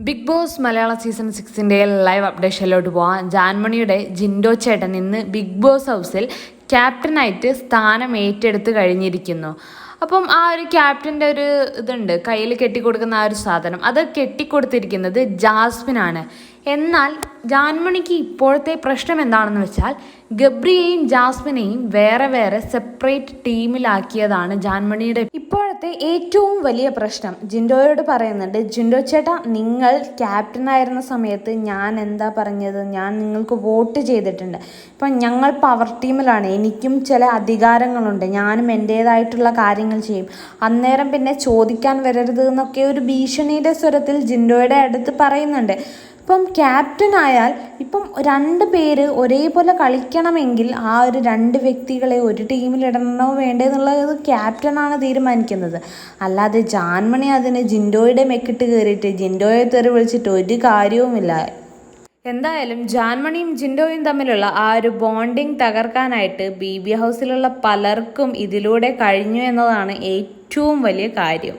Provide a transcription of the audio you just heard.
Big boss Malayalam season സിക്സിന്റെ live അപ്ഡേഷനിലോട്ട് പോവാം. ജാൻമണിയുടെ ജിൻഡോ ചേട്ടൻ ഇന്ന് ബിഗ് ബോസ് ഹൗസിൽ ക്യാപ്റ്റനായിട്ട് സ്ഥാനം ഏറ്റെടുത്ത് കഴിഞ്ഞിരിക്കുന്നു. അപ്പം ആ ഒരു ക്യാപ്റ്റന്റെ ഒരു ഇതുണ്ട് കയ്യിൽ കെട്ടിക്കൊടുക്കുന്ന ആ ഒരു സാധനം. അത് കെട്ടിക്കൊടുത്തിരിക്കുന്നത് ജാസ്മിനാണ്. എന്നാൽ ജാൻമണിക്ക് ഇപ്പോഴത്തെ പ്രശ്നം എന്താണെന്ന് വെച്ചാൽ ഗബ്രിയെയും ജാസ്മിനെയും വേറെ വേറെ സെപ്പറേറ്റ് ടീമിലാക്കിയതാണ് ജാൻമണിയുടെ ഇപ്പോഴത്തെ ഏറ്റവും വലിയ പ്രശ്നം. ജിൻഡോയോട് പറയുന്നുണ്ട് ജിൻഡോ ചേട്ടാ നിങ്ങൾ ക്യാപ്റ്റനായിരുന്ന സമയത്ത് ഞാൻ എന്താ പറഞ്ഞത്? ഞാൻ നിങ്ങൾക്ക് വോട്ട് ചെയ്തിട്ടുണ്ട്. ഇപ്പം ഞങ്ങൾ പവർ ടീമിലാണ് എനിക്കും ചില അധികാരങ്ങളുണ്ട്. ഞാനും എന്റേതായിട്ടുള്ള കാര്യങ്ങൾ ചെയ്യും. അന്നേരം പിന്നെ ചോദിക്കാൻ വരരുത് എന്നൊക്കെ ഒരു ഭീഷണിയുടെ സ്വരത്തിൽ ജിൻഡോയുടെ അടുത്ത് പറയുന്നുണ്ട്. ഇപ്പം ക്യാപ്റ്റൻ ആയാൽ ഇപ്പം രണ്ട് പേര് ഒരേപോലെ കളിക്കണമെങ്കിൽ ആ ഒരു രണ്ട് വ്യക്തികളെ ഒരു ടീമിലിടണോ വേണ്ടേ എന്നുള്ളത് ക്യാപ്റ്റനാണ് തീരുമാനിക്കുന്നത്. അല്ലാതെ ജാൻമണി അതിന് ജിൻഡോയുടെ മെക്കിട്ട് കയറിയിട്ട് ജിൻഡോയെ തെറി വിളിച്ചിട്ട് ഒരു കാര്യവുമില്ല. എന്തായാലും ജാൻമണിയും ജിൻഡോയും തമ്മിലുള്ള ആ ഒരു ബോണ്ടിങ് തകർക്കാനായിട്ട് ബി ബി ഹൗസിലുള്ള പലർക്കും ഇതിലൂടെ കഴിഞ്ഞു എന്നതാണ് ഏറ്റവും വലിയ കാര്യം.